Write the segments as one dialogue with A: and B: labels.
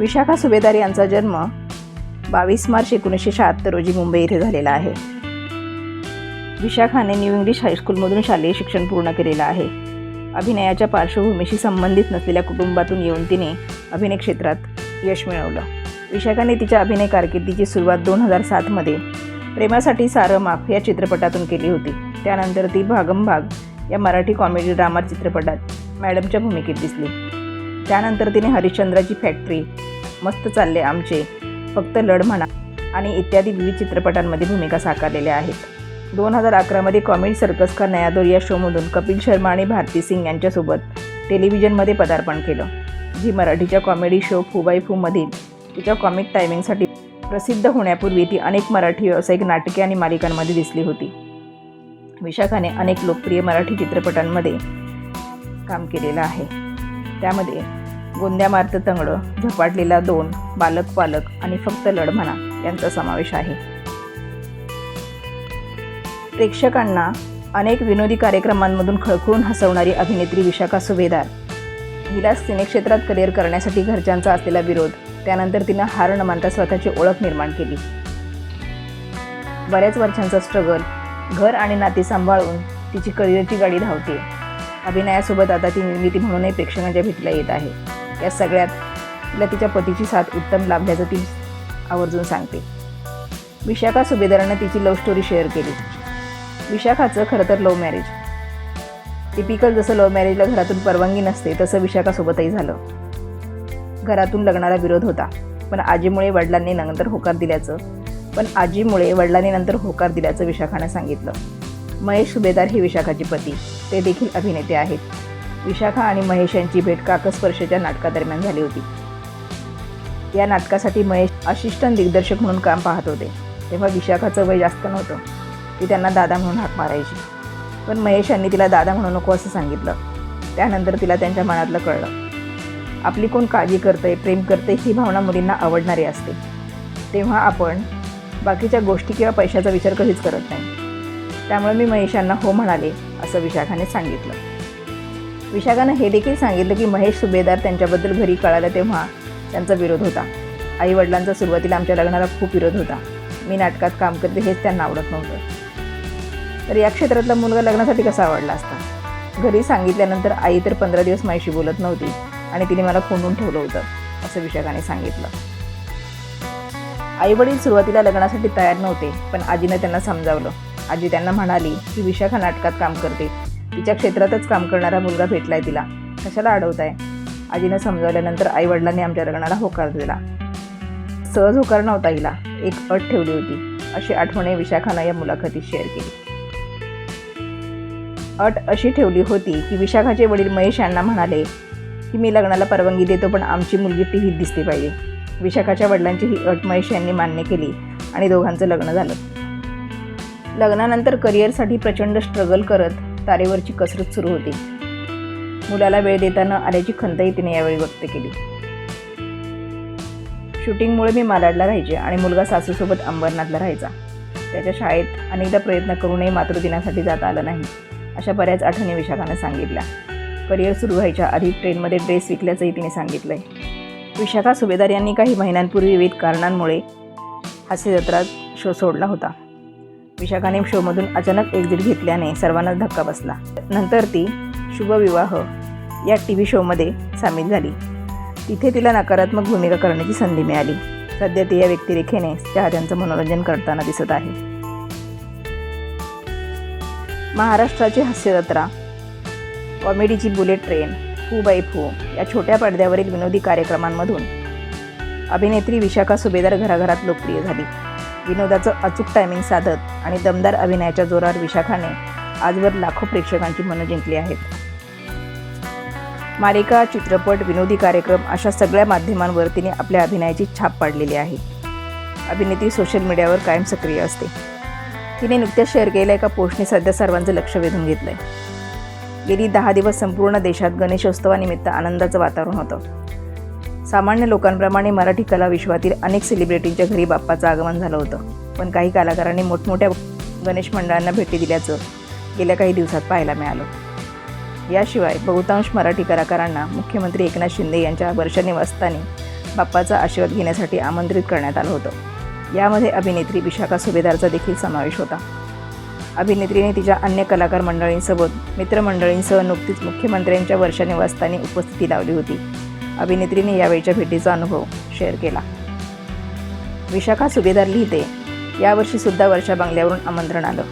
A: विशाखा सुभेदार यांचा जन्म बावीस मार्च एकोणीसशे शहात्तर रोजी मुंबई येथे झालेला आहे. विशाखाने न्यू इंग्लिश हायस्कूलमधून शालेय शिक्षण पूर्ण केलेलं आहे. अभिनयाच्या पार्श्वभूमीशी संबंधित नसलेल्या कुटुंबातून येऊन तिने अभिनय क्षेत्रात यश मिळवलं. विशाखाने तिच्या अभिनय कारकिर्दीची सुरुवात दोन हजार सातमध्ये प्रेमासाठी सारं माफ या चित्रपटातून केली होती. त्यानंतर ती भागम भाग या मराठी कॉमेडी ड्रामा चित्रपटात मॅडमच्या भूमिकेत दिसली. त्यानंतर तिने हरिश्चंद्राची फॅक्टरी मस्त चालले आमचे. फक्त लढ म्हणा. आणि इत्यादी विविध चित्रपटांमध्ये भूमिका साकारलेल्या आहेत. दोन हजार अकरामध्ये कॉमेडी सर्कस का नयादोर या शोमधून कपिल शर्मा आणि भारती सिंग यांच्यासोबत टेलिव्हिजनमध्ये पदार्पण केलं. जी मराठीच्या कॉमेडी शो फुबाई फूमधील तिच्या कॉमिक टायमिंगसाठी प्रसिद्ध होण्यापूर्वी ती अनेक मराठी व्यावसायिक नाटके आणि मालिकांमध्ये दिसली होती. विशाखाने अनेक लोकप्रिय मराठी चित्रपटांमध्ये काम केलेलं आहे. त्यामध्ये गोंद्या मार्त तंगडं झपाटलेला दोन बालक पालक आणि फक्त लढ म्हणा यांचा समावेश आहे. प्रेक्षकांना अनेक विनोदी कार्यक्रमांमधून खळखळून हसवणारी अभिनेत्री विशाखा सुभेदार. हिला सिनेक्षेत्रात करिअर करण्यासाठी घरच्यांचा असलेला विरोध त्यानंतर तिनं हार न मानता स्वतःची ओळख निर्माण केली. बऱ्याच वर्षांचा स्ट्रगल घर आणि नाती सांभाळून तिची करिअरची गाडी धावते. अभिनयासोबत आता ती निर्मिती म्हणूनही प्रेक्षकांच्या भेटीला येत आहे. या सगळ्यात तिला तिच्या पतीची साथ उत्तम लाभल्याचं ती आवर्जून सांगते. विशाखा सुभेदारानं तिची लव्ह स्टोरी शेअर केली. विशाखाचं खरं तर लव्ह मॅरेज टिपिकल जसं लव्ह मॅरेजला घरातून परवानगी नसते तसं विशाखासोबतही झालं. घरातून लग्नाला विरोध होता पण आजीमुळे वडिलांनी नंतर होकार दिल्याचं पण आजीमुळे वडिलांनी नंतर होकार दिल्याचं विशाखानं सांगितलं. महेश सुभेदार हे विशाखाचे पती ते देखील अभिनेते आहेत. विशाखा आणि महेश यांची भेट काकस्पर्शच्या नाटकादरम्यान झाली होती. या नाटकासाठी महेश असिस्टंट दिग्दर्शक म्हणून काम पाहत होते. तेव्हा विशाखाचं वय जास्त नव्हतं. ती त्यांना दादा म्हणून हाक मारायची. पण महेश यांनी तिला दादा म्हणू नको असं सांगितलं. त्यानंतर तिला त्यांच्या मनातलं कळलं. आपली कोण काळजी करतंय प्रेम करते ही भावना मुलींना आवडणारी असते. तेव्हा आपण बाकीच्या गोष्टी किंवा पैशाचा विचार कधीच करत नाही. त्यामुळे मी महेशांना हो म्हणाले असं विशाखाने सांगितलं. विशाखानं हे देखील सांगितलं की महेश सुभेदार त्यांच्याबद्दल घरी कळालं तेव्हा त्यांचा विरोध होता. आई वडिलांचा सुरुवातीला आमच्या लग्नाला खूप विरोध होता. मी नाटकात काम करते हेच त्यांना आवडत नव्हतं. तर या क्षेत्रातला मुलगा लग्नासाठी कसा आवडला असता? घरी सांगितल्यानंतर आई तर पंधरा दिवस माझ्याशी बोलत नव्हती आणि तिने मला कोंडून ठेवलं होतं असं विशाखाने सांगितलं. आई वडील सुरुवातीला लग्नासाठी तयार नव्हते पण आजीनं त्यांना समजावलं. आजी त्यांना म्हणाली की विशाखा नाटकात काम करते. तिच्या क्षेत्रातच काम करणारा मुलगा भेटलाय तिला. कशाला अडवताय? आजीनं समजावल्यानंतर आई वडिलांनी आमच्या लग्नाला होकार दिला. सहज होकार नव्हता हिला. एक अट ठेवली होती. अशी आठवणे विशाखानं या मुलाखतीत शेअर केली. अट अशी ठेवली होती की विशाखाचे वडील महेश यांना म्हणाले की मी लग्नाला परवानगी देतो पण आमची मुलगी टी व्हीत दिसली पाहिजे. विशाखाच्या वडिलांची ही अट महेश यांनी मान्य केली आणि दोघांचं लग्न झालं. लग्नानंतर करिअरसाठी प्रचंड स्ट्रगल करत तारेवरची कसरत सुरू होती. मुलाला वेळ देताना आल्याची खंतही तिने यावेळी व्यक्त केली. शूटिंगमुळे मी मालाडला राहायचे आणि मुलगा सासूसोबत अंबरनाथला राहायचा. त्याच्या शाळेत अनेकदा प्रयत्न करूनही मातृदिनासाठी जाता आलं नाही अशा बऱ्याच आठवणी विशाखानं सांगितल्या. करिअर सुरू व्हायच्या आधी ट्रेनमध्ये ड्रेस विकल्याचंही तिने सांगितलं आहे विशाखा सुभेदार यांनी काही महिन्यांपूर्वी विविध कारणांमुळे हास्य जत्रा शो सोडला होता. विशाखाने शोमधून अचानक एक्झिट घेतल्याने सर्वांनाच धक्का बसला. नंतर ती शुभविवाह या टी व्ही शोमध्ये सामील झाली. तिथे तिला नकारात्मक भूमिका करण्याची संधी मिळाली. सध्या ती या व्यक्तिरेखेने चाहत्यांचं मनोरंजन करताना दिसत आहे. महाराष्ट्राची हास्यजत्रा कॉमेडीची बुलेट ट्रेन फू बाई फू या छोट्या पडद्यावरील विनोदी कार्यक्रमांमधून अभिनेत्री विशाखा सुभेदार घराघरात लोकप्रिय झाली. विनोदाचं अचूक टायमिंग साधत आणि दमदार अभिनयाच्या जोरावर विशाखाने आजवर लाखो प्रेक्षकांची मनं जिंकली आहेत. मालिका चित्रपट विनोदी कार्यक्रम अशा सगळ्या माध्यमांवर तिने आपल्या अभिनयाची छाप पाडलेली आहे. अभिनेत्री सोशल मीडियावर कायम सक्रिय असते. तिने नुकत्याच शेअर केलेल्या एका पोस्टने सध्या सर्वांचं लक्ष वेधून घेतलंय. गेली दहा दिवस संपूर्ण देशात गणेशोत्सवानिमित्त आनंदाचं वातावरण होतं. सामान्य लोकांप्रमाणे मराठी कला विश्वातील अनेक सेलिब्रिटींच्या घरी बाप्पाचं आगमन झालं होतं. पण काही कलाकारांनी मोठमोठ्या गणेश मंडळांना भेटी दिल्याचं गेल्या काही दिवसात पाहायला मिळालं. याशिवाय बहुतांश मराठी कलाकारांना मुख्यमंत्री एकनाथ शिंदे यांच्या वर्षनिवासस्थानी बाप्पाचा आशीर्वाद घेण्यासाठी आमंत्रित करण्यात आलं होतं. यामध्ये अभिनेत्री विशाखा सुभेदारचा देखील समावेश होता. अभिनेत्रीने तिच्या अन्य कलाकार मंडळींसोबत मित्रमंडळींसह नुकतीच मुख्यमंत्र्यांच्या वर्षनिवासस्थानी उपस्थिती लावली होती. अभिनेत्रीने यावेळच्या भेटीचा अनुभव शेअर केला. विशाखा सुभेदार लिहिते यावर्षीसुद्धा वर्षा बंगल्यावरून आमंत्रण आलं.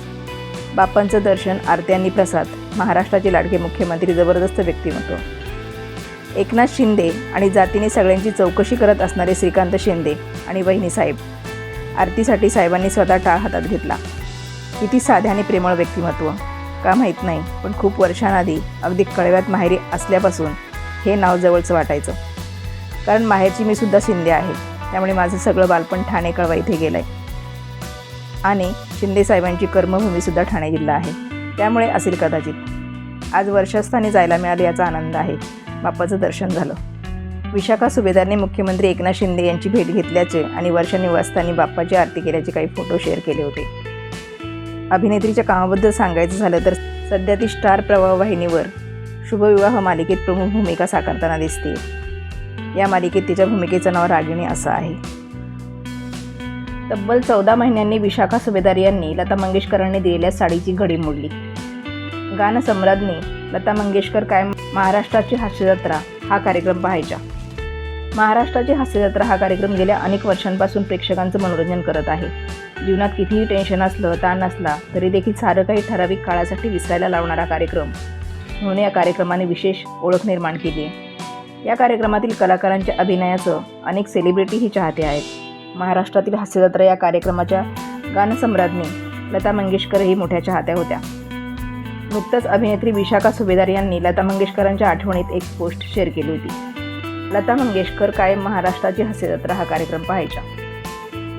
A: बाप्पांचं दर्शन आरत्यांनी प्रसाद महाराष्ट्राचे लाडके मुख्यमंत्री जबरदस्त व्यक्तिमत्व एकनाथ शिंदे आणि जातीने सगळ्यांची चौकशी करत असणारे श्रीकांत शिंदे आणि वहिनी साहेब आरतीसाठी साहेबांनी स्वतः टाळ हातात घेतला. किती साध्या आणि प्रेमळ व्यक्तिमत्व. का माहीत नाही पण खूप वर्षांआधी अगदी कळव्यात माहेरी असल्यापासून हे नाव जवळचं वाटायचं. कारण माहेरची मी सुद्धा शिंदे आहे. त्यामुळे माझं सगळं बालपण ठाणे कळवा इथे गेलं आहे आणि शिंदे साहेबांची कर्मभूमीसुद्धा ठाणे जिल्हा आहे. त्यामुळे असेल कदाचित. आज वर्षस्थानी जायला मिळाले याचा आनंद आहे. बाप्पाचं दर्शन झालं. विशाखा सुभेदारने मुख्यमंत्री एकनाथ शिंदे यांची भेट घेतल्याचे आणि वर्षा निवासस्थानी बाप्पाची आरती केल्याचे काही फोटो शेअर केले होते. अभिनेत्रीच्या कामाबद्दल सांगायचं झालं तर सध्या ती स्टार प्रवाह वाहिनीवर शुभविवाह मालिकेत प्रमुख भूमिका साकारताना दिसते. या मालिकेत तिच्या भूमिकेचं नाव रागिणी असं आहे. तब्बल चौदा महिन्यांनी विशाखा सुभेदार यांनी लता मंगेशकरांनी दिलेल्या साडीची घडी मोडली. गानसम्राज्ञी लता मंगेशकर काय महाराष्ट्राची हास्यजत्रा हा कार्यक्रम पाहायचा. महाराष्ट्राची हास्यजत्रा हा कार्यक्रम गेल्या अनेक वर्षांपासून प्रेक्षकांचं मनोरंजन करत आहे. जीवनात कितीही टेन्शन असलं ताण असला तरी देखील सारं काही ठराविक काळासाठी विसरायला लावणारा कार्यक्रम. म्हणून या कार्यक्रमाने विशेष ओळख निर्माण केली आहे. या कार्यक्रमातील कलाकारांच्या अभिनयाचं अनेक सेलिब्रिटीही चाहते आहेत. महाराष्ट्रातील हास्यजत्रा या कार्यक्रमाच्या गानसम्राज्ञी लता मंगेशकरही मोठ्या चाहत्या होत्या. नुकतंच अभिनेत्री विशाखा सुभेदार यांनी लता मंगेशकरांच्या आठवणीत एक पोस्ट शेअर केली होती. लता मंगेशकर कायम महाराष्ट्राची हास्यजत्रा हा कार्यक्रम पाहायच्या.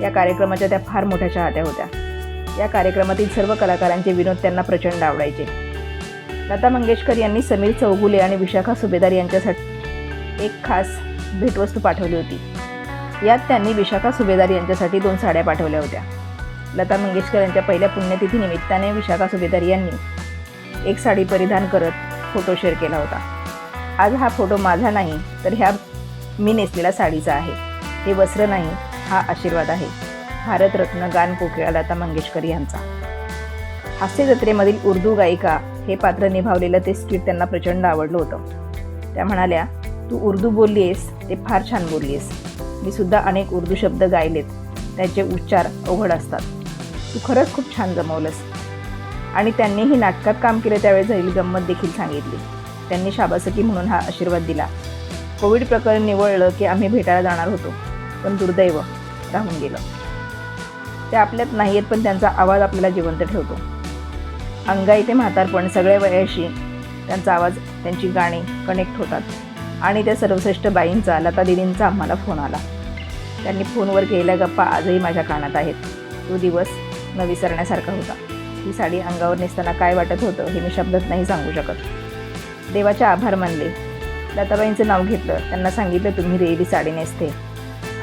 A: या कार्यक्रमाच्या त्या फार मोठ्या चाहत्या होत्या. या कार्यक्रमातील सर्व कलाकारांचे विनोद त्यांना प्रचंड आवडायचे. लता मंगेशकर यांनी समीर चौगुले आणि विशाखा सुभेदार यांच्यासाठी एक खास भेटवस्तू पाठवली होती. यात त्यांनी विशाखा सुभेदार यांच्यासाठी दोन साड्या पाठवल्या होत्या. लता मंगेशकर यांच्या पहिल्या पुण्यतिथी निमित्ताने विशाखा सुभेदार यांनी एक साडी परिधान करत फोटो शेअर केला होता. आज हा फोटो माझा नाही तर ह्या मी नेसलेल्या साडीचा आहे. हे वस्त्र नाही हा आशीर्वाद आहे. भारतरत्न गान कोकिळा लता मंगेशकर यांचा. हास्य जत्रेमधील उर्दू गायिका हे पात्र निभावलेलं ते स्किट त्यांना प्रचंड आवडलं होतं. त्या म्हणाल्या तू उर्दू बोलली आहेस ते फार छान बोलली आहेस मी सुद्धा अनेक उर्दू शब्द गायलेत. त्याचे उच्चार अवघड असतात. तू खरंच खूप छान जमवलंस आणि त्यांनीही नाटकात काम केलं त्यावेळी झालेली गंमत देखील सांगितली. त्यांनी शाबासकी म्हणून हा आशीर्वाद दिला. कोविड प्रकरण निवडलं की आम्ही भेटायला जाणार होतो पण दुर्दैव राहून गेलं. ते आपल्यात नाही आहेत पण त्यांचा आवाज आपल्याला जिवंत ठेवतो. अंगाई ते म्हातारपण सगळ्या वयाशी त्यांचा आवाज त्यांची गाणी कनेक्ट होतात. आणि त्या सर्वश्रेष्ठ बाईंचा लता दिदींचा आम्हाला फोन आला. त्यांनी फोनवर केलेल्या गप्पा आजही माझ्या कानात आहेत. तो दिवस न विसरण्यासारखा होता. ही साडी अंगावर नेसताना काय वाटत होतं हे मी शब्दात नाही सांगू शकत. देवाचे आभार मानले. लताबाईंचं नाव घेतलं. त्यांना सांगितलं तुम्ही दिलेली साडी नेसते.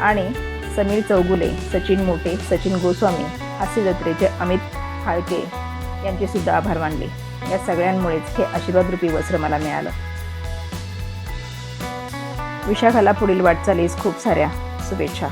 A: आणि समीर चौगुले सचिन मोटे सचिन गोस्वामी हास्य जत्रेचे अमित फाळके यांचे सुद्धा आभार मानले. या सगळ्यांमुळेच हे आशीर्वादरूपी वस्त्र मला मिळालं. विशाखाला पुढील वाटचालीस खूप साऱ्या शुभेच्छा.